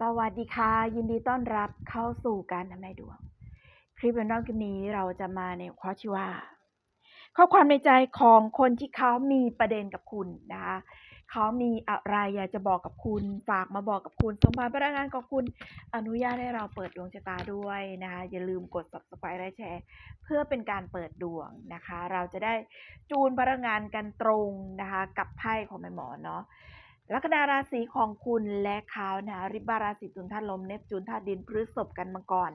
สวัสดีค่ะ ยินดีต้อนรับเข้าสู่การทำนายดวง คลิปเป็นอบคลิปนี้เราจะมาในข้อที่ว่า ข้อความในใจของคนที่เขามีประเด็นกับคุณนะคะเขามีอะไรอยากจะบอกกับคุณฝากมาบอกกับคุณส่งผ่านพนักงานของคุณอนุญาตให้เราเปิดดวงชะตาด้วยนะคะอย่าลืมกด subscribe และแชร์ เพื่อเป็นการเปิดดวงนะคะ เราจะได้จูนพนักงานกันตรงนะคะกับไพ่ของแม่หมอเนาะ ลัคนาราศีของคุณและเขานะคะริบบาราศีตุลธาตุลมเนปจูนธาตุดินพฤษภกันมาก่อน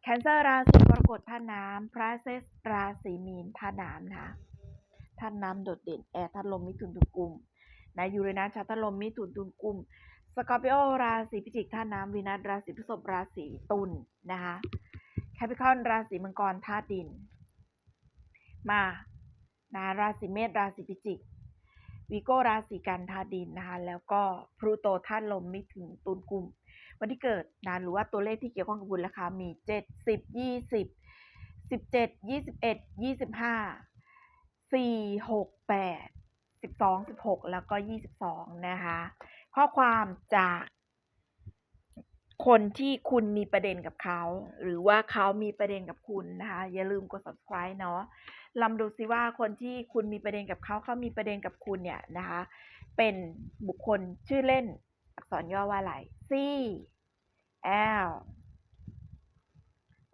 แคนเซอร์ราศีกรกฎธาตุน้ำพระเซสราศีมีนธาตุน้ำนะคะธาตุน้ำโดดเด่นแอร์ธาตุลมมิถุนตุลกุมนะยูเรนัสชาธาตุลมมิถุนตุลกุมสกอร์ปิโอราศีพิจิกธาตุน้ำวีนัสราศีพฤษภราศีตุลนะคะแคปิคอนราศีมังกรธาตุดิน มานะราศีเมษราศีพิจิก วีโกราศีกันธาดินนะคะ แล้วก็พลูโตธาตุลมไมิถึงตุลกุม วันที่เกิดนะหรือว่าตัวเลขที่เกี่ยวข้องกับบุญราคามีเจ็ดสิบยี่สิบสิบเจ็ดยี่สิบเอ็ดยี่สิบห้าสี่หกแปดสิบสองสิบหกแล้วก็ยี่สิบสองนะคะ ข้อความจากคนที่คุณมีประเด็นกับเขา หรือว่าเขามีประเด็นกับคุณนะคะ อย่าลืมกด subscribe เนาะ ลองดูซิว่าคนที่คุณมีประเด็นกับเขาเขามีประเด็นกับคุณเนี่ยนะคะ เป็นบุคคลชื่อเล่น อักษรย่อว่าอะไร C L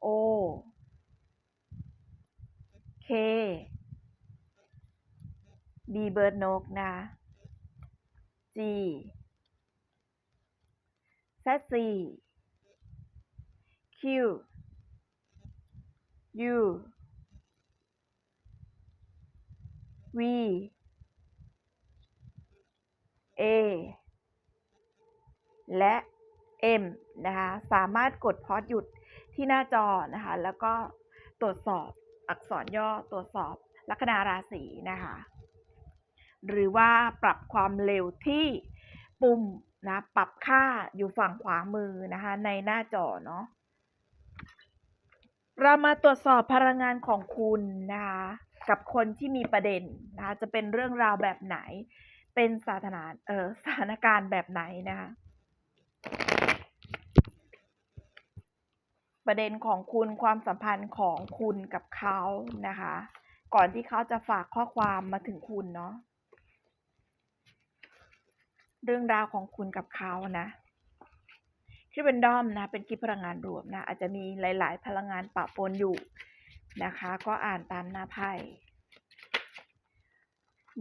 O K B เบิร์ดนกนะ G Z C Q U V A และ M นะคะ สามารถกดพอสหยุดที่หน้าจอนะคะ แล้วก็ตรวจสอบอักษรย่อตรวจสอบลัคนาราศีนะคะ หรือว่าปรับความเร็วที่ปุ่มนะปรับค่าอยู่ฝั่งขวามือนะคะ ในหน้าจอเนาะเรามาตรวจสอบพลังงานของคุณนะคะ กับคนที่มีประเด็นนะคะจะเป็นเรื่องราวแบบไหน เป็นสถานเออสถานการณ์แบบไหนนะคะประเด็นของคุณความสัมพันธ์ของคุณกับเขานะคะ ก่อนที่เขาจะฝากข้อความมาถึงคุณเนาะเรื่องราวของคุณกับเขานะคลิปเป็นดอมนะ เป็นคลิปพลังงานรวมนะ อาจจะมีหลาย ๆ พลังงานปะปนอยู่ นะคะ ก็อ่านตามหน้าไพ่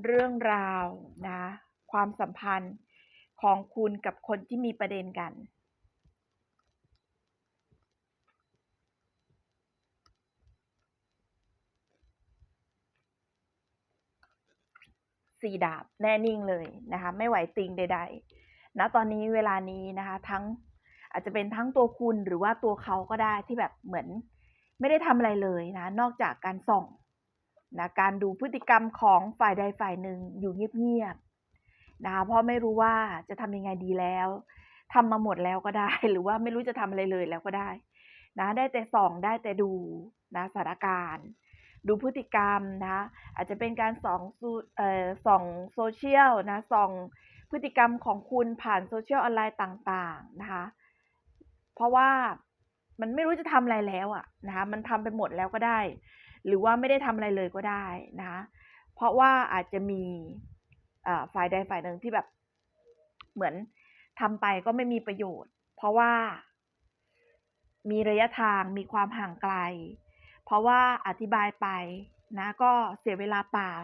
เรื่องราวนะ ความสัมพันธ์ของคุณกับคนที่มีประเด็นกัน สี่ดาบแน่นิ่งเลยนะคะ ไม่ไหวติงใดๆณตอนนี้เวลานี้นะคะ ทั้งอาจจะเป็นทั้งตัวคุณหรือว่าตัวเขาก็ได้ที่แบบเหมือน ไม่ได้ทำอะไรเลยนะ นอกจากการส่องนะการดูพฤติกรรมของฝ่ายใดฝ่ายหนึ่งอยู่เงียบๆนะคะเพราะไม่รู้ว่าจะทำยังไงดีแล้วทำมาหมดแล้วก็ได้ หรือว่าไม่รู้จะทำอะไรเลยแล้วก็ได้นะได้แต่ส่องได้แต่ดูนะสถานการณ์ดูพฤติกรรมนะอาจจะเป็นการส่องเอ่อส่องโซเชียลนะส่องพฤติกรรมของคุณผ่านโซเชียลออนไลน์ต่าง ๆ นะคะ เพราะว่า มันไม่รู้จะทำอะไรแล้วอะนะคะมันทำไปหมดแล้วก็ได้ หรือว่าไม่ได้ทำอะไรเลยก็ได้นะคะเพราะว่าอาจจะมีฝ่ายใดฝ่ายหนึ่งที่แบบเหมือนทำไปก็ไม่มีประโยชน์ เพราะว่า มีระยะทางมีความห่างไกล เพราะว่าอธิบายไปนะก็เสียเวลาเปล่า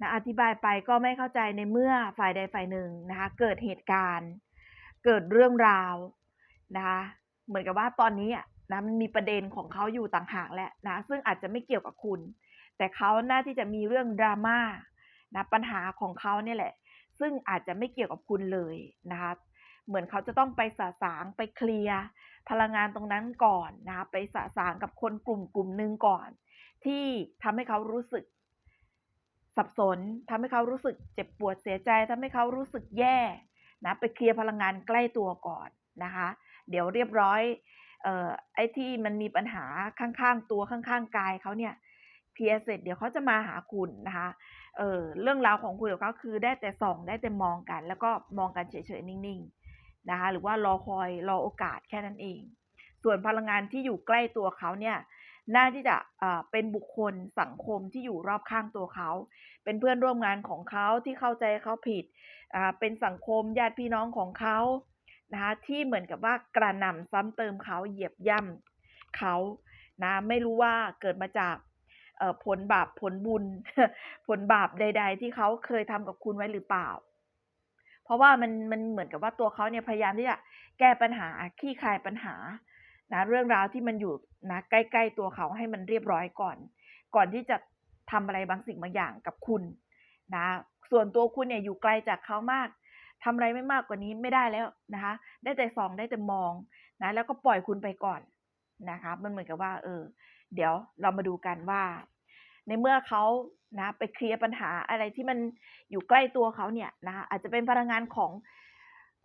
นะอธิบายไปก็ไม่เข้าใจในเมื่อฝ่ายใดฝ่ายหนึ่งนะคะเกิดเหตุการณ์ เกิดเรื่องราวนะคะ เหมือนกับว่าตอนนี้นะมันมีประเด็นของเขาอยู่ต่างหากแหละนะ ซึ่งอาจจะไม่เกี่ยวกับคุณ แต่เขาน่าที่จะมีเรื่องดราม่านะปัญหาของเขาเนี่ยแหละ ซึ่งอาจจะไม่เกี่ยวกับคุณเลยนะคะ เหมือนเขาจะต้องไปสะสางไปเคลียร์พลังงานตรงนั้นก่อนนะ ไปสะสางกับคนกลุ่มกลุ่มหนึ่งก่อน ที่ทำให้เขารู้สึกสับสนทำให้เขารู้สึกเจ็บปวดเสียใจทำให้เขารู้สึกแย่นะ ไปเคลียร์พลังงานใกล้ตัวก่อนนะคะ เดี๋ยวเรียบร้อยเอ่อไอ้ที่มันมีปัญหาข้างๆ ตัวข้างๆ กายเขาเนี่ยเคลียเสร็จเดี๋ยวเขาจะมาหาคุณนะคะเออเรื่องราวของคุณกับเขาคือได้แต่ส่องได้แต่มองกัน แล้วก็มองกันเฉยๆนิ่งๆนะคะหรือว่ารอคอยรอโอกาสแค่นั้นเอง ส่วนพลังงานที่อยู่ใกล้ตัวเขาเนี่ยน่าที่จะเอ่อเป็นบุคคลสังคมที่อยู่รอบข้างตัวเขา เป็นเพื่อนร่วมงานของเขาที่เข้าใจเขาผิดอ่าเป็นสังคมญาติพี่น้องของเขา นะคะที่เหมือนกับว่ากระหน่ำซ้ำเติมเขาเหยียบย่ำเขานะไม่รู้ว่าเกิดมาจากผลบาปผลบุญ ผลบาปใด ๆ ที่เขาเคยทำกับคุณไว้หรือเปล่า เพราะว่ามันมันเหมือนกับว่าตัวเขาเนี่ยพยายามที่จะแก้ปัญหาคลี่คลายปัญหานะเรื่องราวที่มันอยู่นะใกล้ๆตัวเขาให้มันเรียบร้อยก่อน ก่อนที่จะทำอะไรบางสิ่งบางอย่างกับคุณนะส่วนตัวคุณเนี่ยอยู่ไกลจากเขามาก ทำอะไรไม่มากกว่านี้ไม่ได้แล้วนะคะ ได้แต่ส่องได้แต่มองนะแล้วก็ปล่อยคุณไปก่อนนะคะ มันเหมือนกับว่า เออ เดี๋ยวเรามาดูกันว่า ในเมื่อเขานะ ไปเคลียร์ปัญหาอะไรที่มันอยู่ใกล้ตัวเขาเนี่ยนะคะอาจจะเป็นพลังงานของ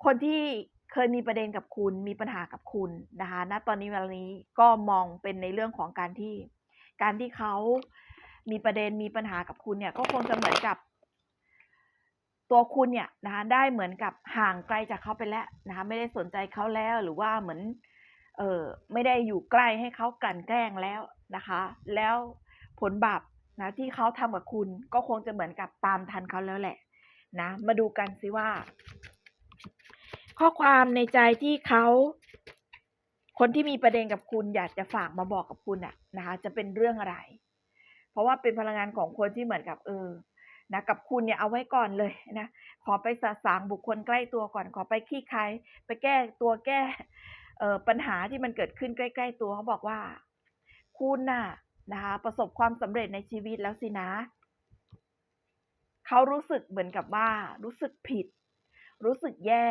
คนที่เคยมีประเด็นกับคุณมีปัญหากับคุณนะคะณตอนนี้เวลานี้ก็มองเป็นในเรื่องของการที่ การที่เขามีประเด็นมีปัญหากับคุณเนี่ย ก็คงจะเหมือนกับ ตัวคุณเนี่ยนะคะได้เหมือนกับห่างไกลจากเขาไปแล้วนะคะไม่ได้สนใจเขาแล้วหรือว่าเหมือนเออไม่ได้อยู่ใกล้ให้เขากลั่นแกล้งแล้วนะคะ แล้วผลบาปนะที่เขาทำกับคุณก็คงจะเหมือนกับตามทันเขาแล้วแหละนะมาดูกันสิว่า ข้อความในใจที่เขาคนที่มีประเด็นกับคุณอยากจะฝากมาบอกกับคุณอะนะคะ จะเป็นเรื่องอะไร เพราะว่าเป็นพลังงานของคนที่เหมือนกับเออ นะกับคุณเนี่ยเอาไว้ก่อนเลยนะขอไปสะสางบุคคลใกล้ตัวก่อน ขอไปขี้ใครไปแก้ตัวแก้ปัญหาที่มันเกิดขึ้นใกล้ ๆ ตัวเขาบอกว่า คุณน่ะนะคะประสบความสำเร็จในชีวิตแล้วสินะเขารู้สึกเหมือนกับว่า รู้สึกผิด รู้สึกแย่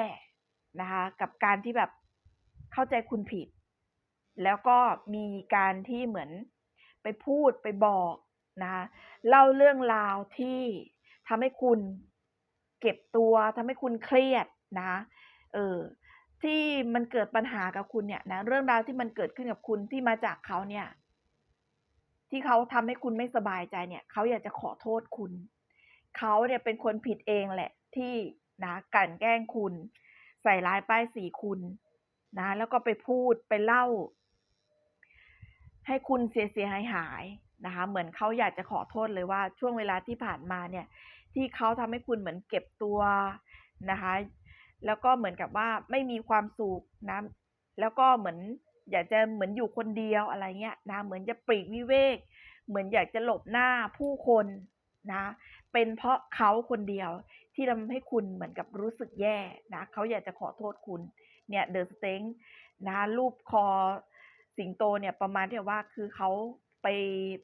นะคะกับการที่แบบเข้าใจคุณผิด แล้วก็มีการที่เหมือนไปพูดไปบอก นะคะเล่าเรื่องราวที่ทำให้คุณเก็บตัวทำให้คุณเครียดนะเออที่มันเกิดปัญหากับคุณเนี่ยนะเรื่องราวที่มันเกิดขึ้นกับคุณที่มาจากเขาเนี่ย ที่เขาทำให้คุณไม่สบายใจเนี่ย เขาอยากจะขอโทษคุณ เขาเนี่ยเป็นคนผิดเองแหละ ที่นะกลั่นแกล้งคุณ ใส่ร้ายป้ายสีคุณนะแล้วก็ไปพูดไปเล่า ให้คุณเสียเสียหายหาย นะคะ เหมือนเขาอยากจะขอโทษเลยว่าช่วงเวลาที่ผ่านมาเนี่ย ที่เขาทำให้คุณเหมือนเก็บตัวนะคะ แล้วก็เหมือนกับว่าไม่มีความสุขนะแล้วก็เหมือนอยากจะเหมือนอยู่คนเดียวอะไรเงี้ยนะเหมือนจะปลีกวิเวก เหมือนอยากจะหลบหน้าผู้คนนะเป็นเพราะเขาคนเดียวที่ทำให้คุณเหมือนกับรู้สึกแย่นะเขาอยากจะขอโทษคุณเนี่ยเดอะสเต็งนะรูปคอสิงโตเนี่ยประมาณที่ว่าคือเขา ไป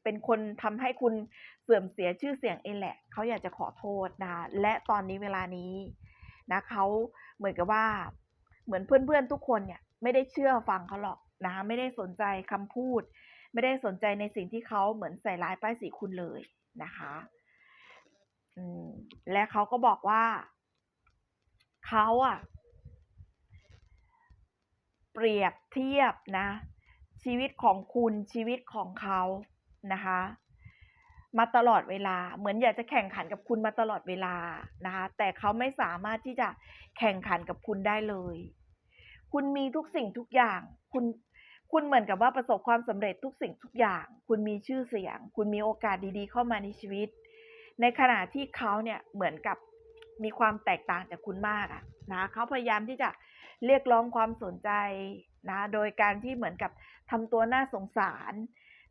เป็นคนทำให้คุณเสื่อมเสียชื่อเสียงเองแหละเขาอยากจะขอโทษนะคะและตอนนี้เวลานี้นะเขาเหมือนกับว่า เหมือนเพื่อนๆทุกคนเนี่ยไม่ได้เชื่อฟังเขาหรอกนะไม่ได้สนใจคำพูด ไม่ได้สนใจในสิ่งที่เขาเหมือนใส่ร้ายป้ายสีคุณเลยนะคะและเขาก็บอกว่าเขาอะเปรียบเทียบนะ ชีวิตของคุณชีวิตของเขานะคะ มาตลอดเวลา เหมือนอยากจะแข่งขันกับคุณมาตลอดเวลานะคะ แต่เขาไม่สามารถที่จะแข่งขันกับคุณได้เลย คุณมีทุกสิ่งทุกอย่าง คุณคุณเหมือนกับว่าประสบความสำเร็จทุกสิ่งทุกอย่าง คุณมีชื่อเสียง คุณมีโอกาสดี ๆ เข้ามาในชีวิต ในขณะที่เขาเนี่ยเหมือนกับมีความแตกต่างจากคุณมากอะนะเขาพยายามที่จะเรียกร้องความสนใจ นะโดยการที่เหมือนกับทำตัวน่าสงสาร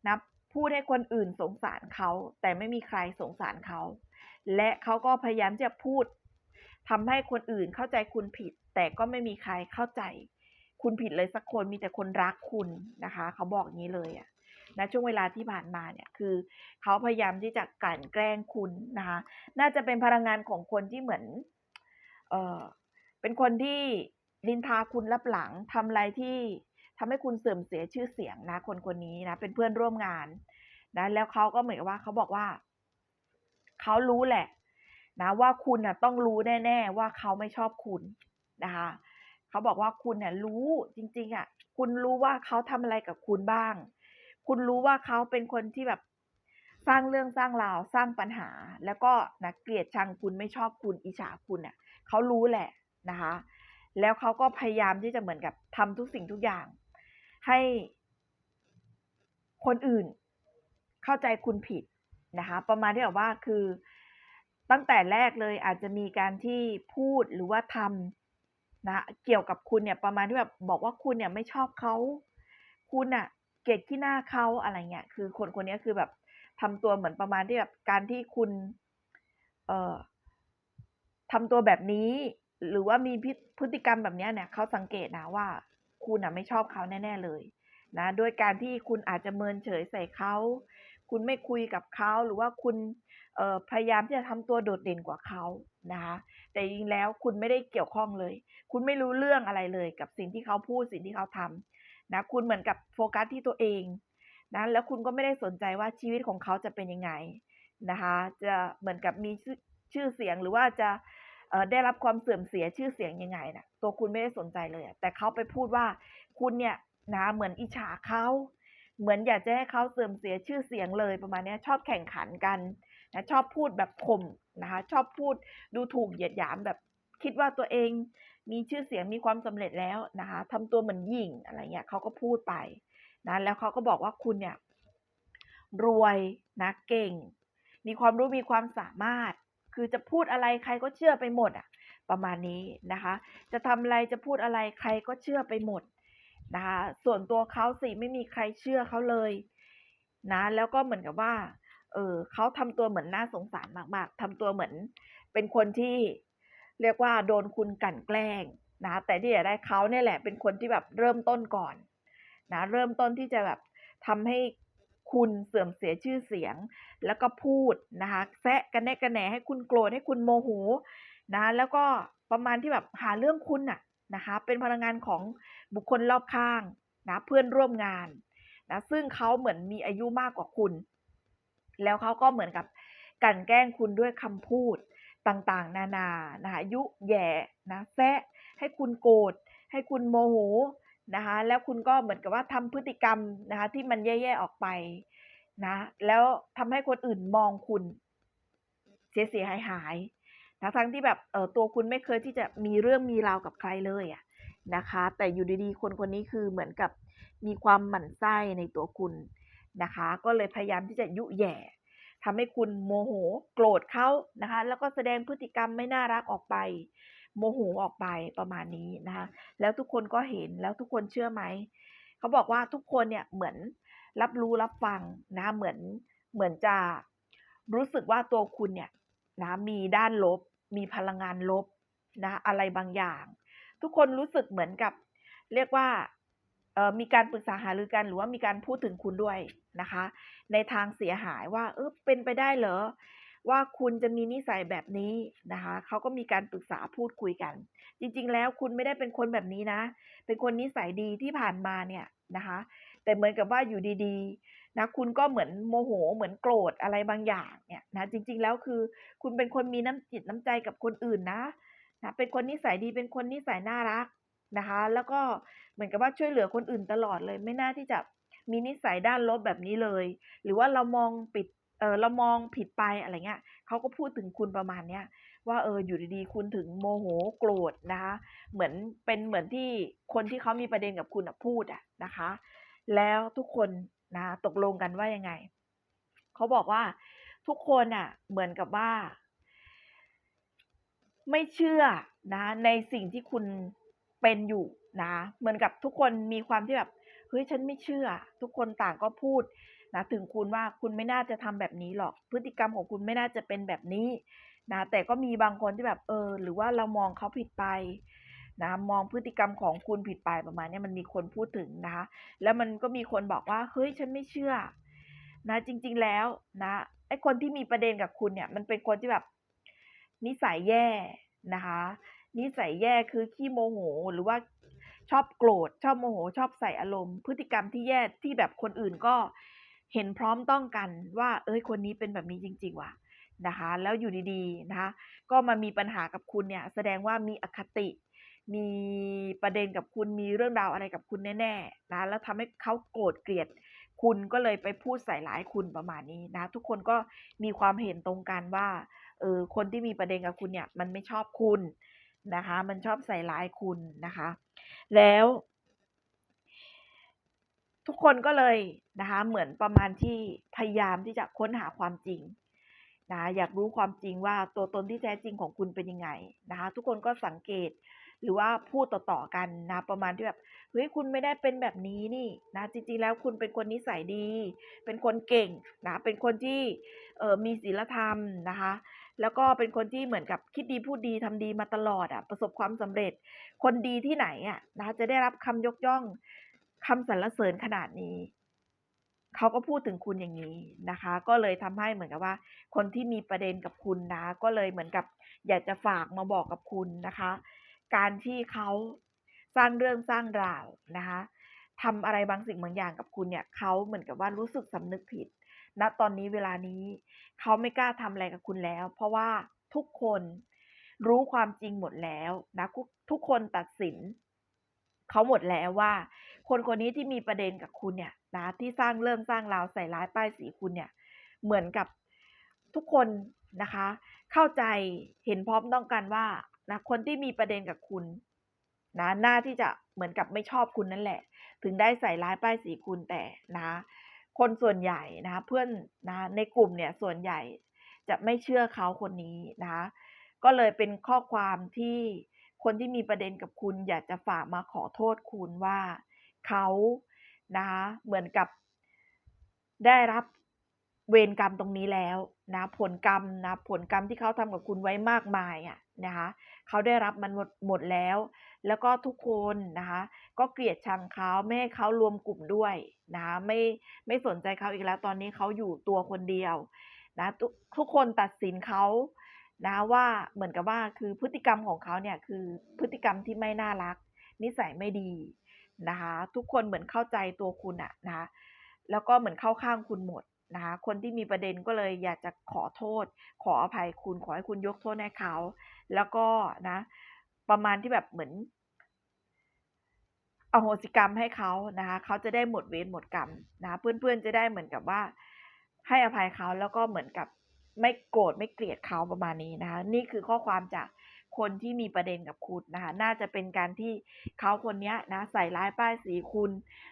นะพูดให้คนอื่นสงสารเขา แต่ไม่มีใครสงสารเขา และเขาก็พยายามจะพูดทำให้คนอื่นเข้าใจคุณผิด แต่ก็ไม่มีใครเข้าใจ คุณผิดเลยสักคนมีแต่คนรักคุณนะคะ เขาบอกงี้เลยอะนะช่วงเวลาที่ผ่านมาเนี่ยคือเขาพยายามที่จะกลั่นแกล้งคุณนะคะ น่าจะเป็นพลังงานของคนที่เหมือน เออเป็นคนที่ นินทาคุณรับหลังทำอะไรที่ทำให้คุณเสื่อมเสียชื่อเสียงนะ คนคนนี้นะ เป็นเพื่อนร่วมงานนะแล้วเขาก็เหมือนกับว่าเขาบอกว่าเขารู้แหละ นะ ว่าคุณน่ะต้องรู้แน่ ๆ ว่าเขาไม่ชอบคุณนะคะเขาบอกว่าคุณเนี่ยรู้จริง ๆอะ คุณรู้ว่าเขาทำอะไรกับคุณบ้าง คุณรู้ว่าเขาเป็นคนที่แบบสร้างเรื่องสร้างราวสร้างปัญหา แล้วก็นะเกลียดชังคุณไม่ชอบคุณอิจฉาคุณอะเขารู้แหละนะคะ แล้วเขาก็พยายามที่จะเหมือนกับทำทุกสิ่งทุกอย่าง ให้คนอื่นเข้าใจคุณผิดนะคะ ประมาณที่แบบว่าคือตั้งแต่แรกเลยอาจจะมีการที่พูดหรือว่าทำนะเกี่ยวกับคุณเนี่ยประมาณที่แบบบอกว่าคุณเนี่ยไม่ชอบเขาคุณอะเกลียดที่หน้าเขาอะไรเงี้ยคือคนคนนี้คือแบบทำตัวเหมือนประมาณที่แบบการที่คุณ เอ่อทำตัวแบบนี้ หรือว่ามีพฤติกรรมแบบนี้เนี่ยเขาสังเกตนะว่า คุณอะไม่ชอบเขาแน่ ๆเลยนะด้วยการที่คุณอาจจะเมินเฉยใส่เขา คุณไม่คุยกับเขาหรือว่าคุณพยายามที่จะทำตัวโดดเด่นกว่าเขานะคะแต่จริงแล้วคุณไม่ได้เกี่ยวข้องเลย คุณไม่รู้เรื่องอะไรเลย กับสิ่งที่เขาพูดสิ่งที่เขาทำนะคุณเหมือนกับโฟกัสที่ตัวเองนะแล้วคุณก็ไม่ได้สนใจว่าชีวิตของเขาจะเป็นยังไงนะคะจะเหมือนกับมีชื่อเสียงหรือว่าจะเได้รับความเสื่อมเสียชื่อเสียงยังไงนะตัวคุณไม่ได้สนใจเลย แต่เขาไปพูดว่าคุณเนี่ยนะเหมือนอิจฉาเขาเหมือนอยากจะให้เขาเสื่อมเสียชื่อเสียงเลยประมาณนี้ชอบแข่งขันกันนะชอบพูดแบบข่มนะคะ ชอบพูดดูถูกเหยียดหยามแบบคิดว่าตัวเองมีชื่อเสียงมีความสำเร็จแล้วนะคะทำตัวเหมือนหยิ่งอะไรเงี้ยเขาก็พูดไปนะแล้วเขาก็บอกว่าคุณเนี่ยรวยนะเก่ง มีความรู้มีความสามารถ คือจะพูดอะไรใครก็เชื่อไปหมดอะ ประมาณนี้นะคะ จะทำอะไรจะพูดอะไรใครก็เชื่อไปหมดนะคะ ส่วนตัวเขาสิไม่มีใครเชื่อเขาเลยนะแล้วก็เหมือนกับว่า เออเขาทำตัวเหมือนน่าสงสารมาก ๆทำตัวเหมือนเป็นคนที่เรียกว่าโดนคุณกลั่นแกล้งนะแต่ที่อยากได้เขาเนี่ยแหละเป็นคนที่แบบเริ่มต้นก่อนนะเริ่มต้นที่จะแบบทำให้ คุณเสื่อมเสียชื่อเสียง แล้วก็พูดนะคะแซะกันแนกันแหนให้คุณโกรธให้คุณโมโหนะแล้วก็ประมาณที่แบบหาเรื่องคุณน่ะนะคะเป็นพลังงานของบุคคลรอบข้างนะเพื่อนร่วมงานนะซึ่งเขาเหมือนมีอายุมากกว่าคุณ แล้วเขาก็เหมือนกับกันแกล้งคุณด้วยคำพูดต่างๆ นานานะคะยุแย่นะแซะให้คุณโกรธให้คุณโมโห นะคะ แล้วคุณก็เหมือนกับว่าทำพฤติกรรมนะคะ ที่มันแย่ๆออกไปนะ แล้วทำให้คนอื่นมองคุณเสียเสียหายหายนะทั้งที่แบบเออตัวคุณไม่เคยที่จะมีเรื่องมีราวกับใครเลยอะนะคะ แต่อยู่ดีๆ คนคนนี้คือเหมือนกับมีความหมั่นไส้ในตัวคุณนะคะ ก็เลยพยายามที่จะยุแย่ทำให้คุณโมโหโกรธเขานะคะ แล้วก็แสดงพฤติกรรมไม่น่ารักออกไป โมโหออกไปประมาณนี้นะคะแล้วทุกคนก็เห็นแล้วทุกคนเชื่อไหมเขาบอกว่าทุกคนเนี่ยเหมือนรับรู้รับฟังนะเหมือนเหมือนจะรู้สึกว่าตัวคุณเนี่ยนะมีด้านลบ มีพลังงานลบนะอะไรบางอย่าง ทุกคนรู้สึกเหมือนกับ เรียกว่ามีการปรึกษาหารือกันหรือว่ามีการพูดถึงคุณด้วยนะคะ ในทางเสียหายว่าเออเป็นไปได้เหรอ ว่าคุณจะมีนิสัยแบบนี้นะคะเขาก็มีการปรึกษาพูดคุยกัน จริงๆ แล้วคุณไม่ได้เป็นคนแบบนี้นะ เป็นคนนิสัยดีที่ผ่านมาเนี่ยนะคะ แต่เหมือนกับว่าอยู่ดีๆนะคุณก็เหมือนโมโหเหมือนโกรธอะไรบางอย่างเนี่ยนะจริง ๆ แล้วคือ คุณเป็นคนมีน้ำจิตน้ำใจกับคนอื่นนะนะเป็นคนนิสัยดีเป็นคนนิสัยน่ารักนะคะ แล้วก็เหมือนกับว่าช่วยเหลือคนอื่นตลอดเลย ไม่น่าที่จะมีนิสัยด้านลบแบบนี้เลย หรือว่าเรามองปิด เออเรามองผิดไปอะไรเงี้ยเขาก็พูดถึงคุณประมาณเนี้ยว่าเอออยู่ดีๆ คุณถึงโมโหโกรธนะคะ เหมือนเป็นเหมือนที่คนที่เขามีประเด็นกับคุณพูดอะนะคะ แล้วทุกคนนะตกลงกันว่ายังไงเขาบอกว่าทุกคนอะเหมือนกับว่า ไม่เชื่อนะในสิ่งที่คุณเป็นอยู่นะเหมือนกับทุกคนมีความที่แบบเฮ้ยฉันไม่เชื่อ ทุกคนต่างก็พูด นะถึงคุณว่าคุณไม่น่าจะทำแบบนี้หรอก พฤติกรรมของคุณไม่น่าจะเป็นแบบนี้นะแต่ก็มีบางคนที่แบบเออ หรือว่าเรามองเขาผิดไปนะมองพฤติกรรมของคุณผิดไปประมาณนี้มันมีคนพูดถึงนะคะแล้วมันก็มีคนบอกว่าเฮ้ยฉันไม่เชื่อ นะจริง ๆแล้วนะไอคนที่มีประเด็นกับคุณเนี่ย มันเป็นคนที่แบบ นิสัยแย่นะคะนิสัยแย่คือขี้โมโหหรือว่าชอบโกรธชอบโมโหชอบใส่อารมณ์ พฤติกรรมที่แย่ที่แบบคนอื่นก็ เห็นพร้อมต้องกันว่า เอ้ยคนนี้เป็นแบบนี้จริง ๆ ว่ะนะคะ แล้วอยู่ดีๆนะคะ ก็มามีปัญหากับคุณเนี่ยแสดงว่ามีอคติ มีประเด็นกับคุณมีเรื่องราวอะไรกับคุณแน่ๆนะแล้วทำให้เขาโกรธเกลียด คุณก็เลยไปพูดใส่ร้ายคุณประมาณนี้นะ ทุกคนก็มีความเห็นตรงกันว่าเออคนที่มีประเด็นกับคุณเนี่ยมันไม่ชอบคุณนะคะ มันชอบใส่ร้ายคุณนะคะ แล้ว ทุกคนก็เลยนะคะเหมือนประมาณที่พยายามที่จะค้นหาความจริงนะอยากรู้ความจริงว่าตัวตนที่แท้จริงของคุณเป็นยังไงนะคะทุกคนก็สังเกตหรือว่าพูดต่อๆกันนะประมาณที่แบบเฮ้ยคุณไม่ได้เป็นแบบนี้นี่นะจริงๆแล้วคุณเป็นคนนิสัยดี เป็นคนเก่งนะเป็นคนที่เออมีศีลธรรมนะคะแล้วก็เป็นคนที่เหมือนกับคิดดีพูดดีทำดีมาตลอดอะประสบความสำเร็จ คนดีที่ไหนอะนะคะจะได้รับคำยกย่อง คำสรรเสริญขนาดนี้ เขาก็พูดถึงคุณอย่างนี้นะคะ ก็เลยทำให้เหมือนกับว่า คนที่มีประเด็นกับคุณนะ ก็เลยเหมือนกับ อยากจะฝากมาบอกกับคุณนะคะ การที่เขาสร้างเรื่องสร้างราวนะคะทำอะไรบางสิ่งบางอย่างกับคุณเนี่ยเขาเหมือนกับว่ารู้สึกสำนึกผิดณตอนนี้เวลานี้เขาไม่กล้าทำอะไรกับคุณแล้ว เพราะว่าทุกคนรู้ความจริงหมดแล้วนะทุกทุกคนตัดสินเขาหมดแล้วว่า คนคนนี้ที่มีประเด็นกับคุณเนี่ยนะที่สร้างเรื่องสร้างราวใส่ร้ายป้ายสีคุณเนี่ยเหมือนกับทุกคนนะคะ เข้าใจเห็นพร้อมต้องกันว่านะคนที่มีประเด็นกับคุณนะหน้าที่จะเหมือนกับไม่ชอบคุณนั่นแหละ ถึงได้ใส่ร้ายป้ายสีคุณแต่นะคนส่วนใหญ่นะเพื่อนนะในกลุ่มเนี่ยส่วนใหญ่จะไม่เชื่อเขาคนนี้นะก็เลยเป็นข้อความที่คนที่มีประเด็นกับคุณอยากจะฝากมาขอโทษคุณว่า เขานะคะเหมือนกับได้รับเวรกรรมตรงนี้แล้วนะผลกรรมนะผลกรรมที่เขาทำกับคุณไว้มากมายอะนะคะเขาได้รับมันหมดหมดแล้ว แล้วก็ทุกคนนะคะก็เกลียดชังเขาไม่ให้เขารวมกลุ่มด้วยนะคะไม่ไม่สนใจเขาอีกแล้ว ตอนนี้เขาอยู่ตัวคนเดียวนะทุกทุกคนตัดสินเขานะว่าเหมือนกับว่าคือพฤติกรรมของเขาเนี่ยคือพฤติกรรมที่ไม่น่ารัก นิสัยไม่ดี นะคะ ทุกคนเหมือนเข้าใจตัวคุณอะนะคะแล้วก็เหมือนเข้าข้างคุณหมดนะคะคนที่มีประเด็นก็เลยอยากจะขอโทษ ขออภัยคุณขอให้คุณยกโทษให้เขา แล้วก็นะ ประมาณที่แบบเหมือนอโหสิกรรมให้เขานะคะเขาจะได้หมดเวรหมดกรรมนะเพื่อนๆจะได้เหมือนกับว่า ให้อภัยเขาแล้วก็เหมือนกับไม่โกรธไม่เกลียดเขาประมาณนี้นะคะนี่คือข้อความจาก คนที่มีประเด็นกับคุณนะคะ น่าจะเป็นการที่เขาคนนี้นะ ใส่ร้ายป้ายสีคุณ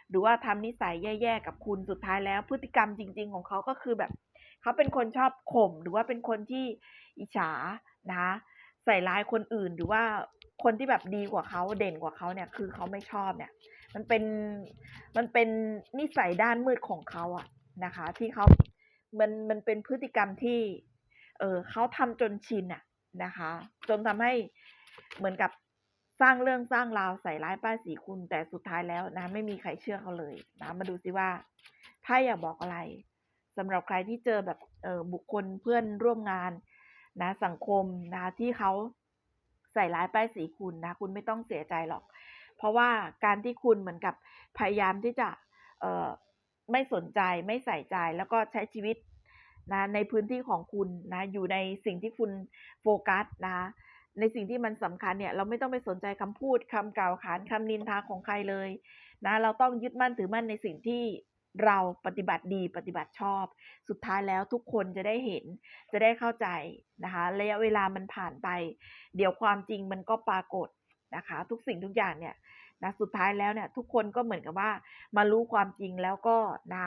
หรือว่าทำนิสัยแย่ๆกับคุณสุดท้ายแล้ว พฤติกรรมจริง ๆ ของเขาก็คือแบบ เขาเป็นคนชอบข่มหรือว่าเป็นคนที่อิจฉานะคะใส่ร้ายคนอื่นหรือว่าคนที่แบบดีกว่าเขาเด่นกว่าเขาเนี่ย คือเขาไม่ชอบเนี่ย มันเป็นมันเป็นนิสัยด้านมืดของเขาอะนะคะ ที่เขามันมันเป็นพฤติกรรมที่ เออเขาทำจนชินอะ นะคะ จนทำให้เหมือนกับสร้างเรื่องสร้างราวใส่ร้ายป้ายสีคุณแต่สุดท้ายแล้วนะ ไม่มีใครเชื่อเขาเลยนะมาดูซิว่าไพ่อยากบอกอะไรสำหรับใครที่เจอแบบเออบุคคลเพื่อนร่วมงานนะ สังคมนะที่เขาใส่ร้ายป้ายสีคุณนะ คุณไม่ต้องเสียใจหรอก เพราะว่าการที่คุณเหมือนกับพยายามที่จะเออไม่สนใจไม่ใส่ใจแล้วก็ใช้ชีวิต นะในพื้นที่ของคุณนะอยู่ในสิ่งที่คุณโฟกัสนะในสิ่งที่มันสำคัญเนี่ยเราไม่ต้องไปสนใจคำพูดคำกล่าวขานคำนินทาของใครเลยนะเราต้องยึดมั่นถือมั่นในสิ่งที่เราปฏิบัติดีปฏิบัติชอบ สุดท้ายแล้วทุกคนจะได้เห็นจะได้เข้าใจนะคะระยะเวลามันผ่านไป เดี๋ยวความจริงมันก็ปรากฏนะคะ ทุกสิ่งทุกอย่างเนี่ยนะสุดท้ายแล้วเนี่ยทุกคนก็เหมือนกับว่ามารู้ความจริงแล้วก็นะ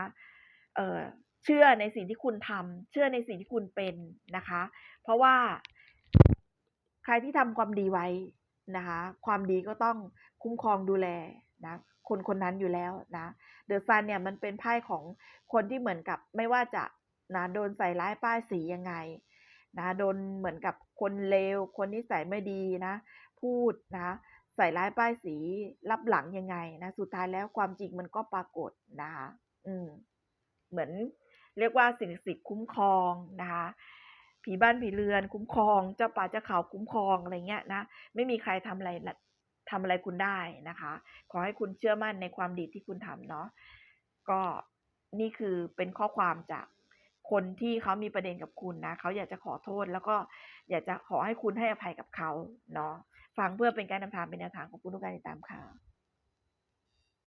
เออ เชื่อในสิ่งที่คุณทำเชื่อในสิ่งที่คุณเป็นนะคะ เพราะว่าใครที่ทำความดีไว้นะคะ ความดีก็ต้องคุ้มครองดูแลนะคนคนนั้นอยู่แล้วนะเดอะซันเนี่ยมันเป็นไพ่ของคนที่เหมือนกับไม่ว่าจะนะโดนใส่ร้ายป้ายสียังไงนะโดนเหมือนกับคนเลวคนนิสัยไม่ดีนะ พูดนะใส่ร้ายป้ายสีรับหลังยังไงนะ สุดท้ายแล้วความจริงมันก็ปรากฏนะคะอืมเหมือน เรียกว่าสิ่งศักดิ์สิทธิ์คุ้มครองนะคะผีบ้านผีเรือนคุ้มครอง เจ้าป่าเจ้าเขาคุ้มครองอะไรเงี้ยนะไม่มีใครทำอะไรทำอะไรคุณได้นะคะ ขอให้คุณเชื่อมั่นในความดีที่คุณทำเนาะก็นี่คือเป็นข้อความจากคนที่เขามีประเด็นกับคุณนะเขาอยากจะขอโทษ แล้วก็อยากจะขอให้คุณให้อภัยกับเขาเนาะฟังเพื่อเป็นการนำทางเป็นแนวทางของผู้ทุกการติดตามค่ะ